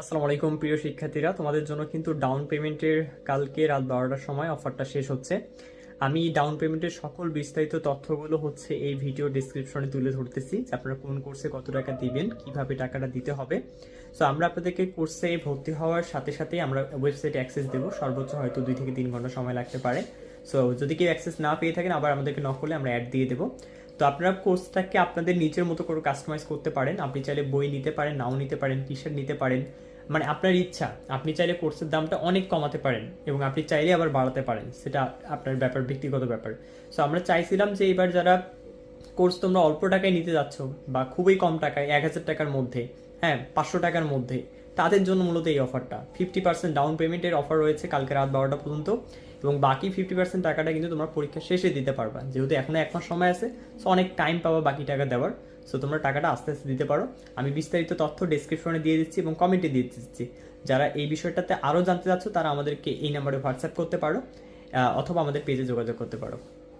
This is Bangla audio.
আসসালামু আলাইকুম, প্রিয় শিক্ষার্থীরা। তোমাদের জন্য কিন্তু ডাউন পেমেন্টের কালকে রাত বারোটার সময় অফারটা শেষ হচ্ছে। আমি ডাউন পেমেন্টের সকল বিস্তারিত তথ্যগুলো হচ্ছে এই ভিডিও ডিসক্রিপশনে তুলে ধরতেছি, যে আপনারা কোন কোর্সে কত টাকা দিবেন, কীভাবে টাকাটা দিতে হবে। সো আমরা আপনাদেরকে কোর্সে ভর্তি হওয়ার সাথে সাথেই আমরা ওয়েবসাইটে অ্যাক্সেস দেবো। সর্বোচ্চ হয়তো দুই থেকে তিন ঘণ্টা সময় লাগতে পারে। সো যদি কেউ অ্যাক্সেস না পেয়ে থাকেন, আবার আমাদেরকে নক করলে আমরা অ্যাড দিয়ে দেবো। তো আপনারা কোর্সটাকে আপনাদের নিজের মতো করে কাস্টমাইজ করতে পারেন। আপনি চাইলে বই নিতে পারেন, নাও নিতে পারেন টি শার্ট নিতে পারেন। মানে আপনার ইচ্ছা, আপনি চাইলে কোর্সের দামটা অনেক কমাতে পারেন এবং আপনি চাইলে আবার বাড়াতে পারেন। সেটা আপনার ব্যাপার, ব্যক্তিগত ব্যাপার। সো আমরা চাইছিলাম যে এবার যারা কোর্স তোমরা অল্প টাকায় নিতে যাচ্ছ বা খুবই কম টাকায়, এক হাজার টাকার মধ্যে হ্যাঁ পাঁচশো টাকার মধ্যে তাদের জন্য মূলত এই অফারটা। ফিফটি পার্সেন্ট ডাউন পেমেন্টের অফার রয়েছে কালকে রাত বারোটা পর্যন্ত এবং বাকি ফিফটি পার্সেন্ট টাকাটা কিন্তু তোমরা পরীক্ষা শেষে দিতে পারবা। যেহেতু এখনও এক মাস সময় আছে সো অনেক টাইম পাবা বাকি টাকা দেওয়ার। সো তোমরা টাকাটা আস্তে আস্তে দিতে পারো। আমি বিস্তারিত তথ্য ডেসক্রিপশনে দিয়ে দিচ্ছি এবং কমেন্টে দিয়ে দিচ্ছি। যারা এই বিষয়টাতে আরও জানতে চাচ্ছ, তারা আমাদেরকে এই নাম্বারে হোয়াটসঅ্যাপ করতে পারো অথবা আমাদের পেজে যোগাযোগ করতে পারো।